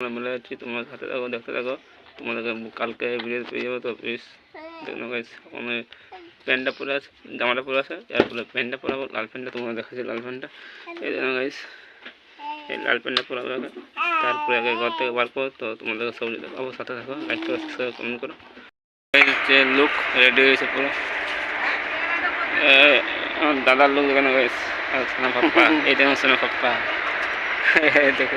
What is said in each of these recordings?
আমরা মিলে যাচ্ছি তোমার সাথে থাকো, দেখতে থাকো। তোমাদেরকে কালকে ভিডিও পেয়ে যাব, তো প্লিজ দেখুন গাইস আমি প্যান্টটা পরে আছে, জামাটা পরে আছে তারপরে প্যান্টটা পরাবো, লাল প্যান্টটা তোমরা দেখাচ্ছি, লাল প্যান্টটা। এই দেখুন গাইস এই লাল প্যান্টটা পরাবো আগে, তারপরে আগে ঘর থেকে বার করো, তো তোমাদেরকে সব দেখাবো, সাথে থাকো লাইক করো সাবস্ক্রাইব কমেন্ট করো। যে লুক রেডি হয়েছে পুরো। আমার দাদার লোক এখানে গাইস সোনা পাপ্পা, এই দেখুন সোনা পাপ্পা। দেখে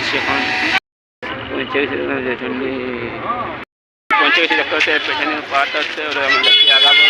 الشيطان وانتهيت إلى كوسة بجنة فاتت ورمى لك يا غابة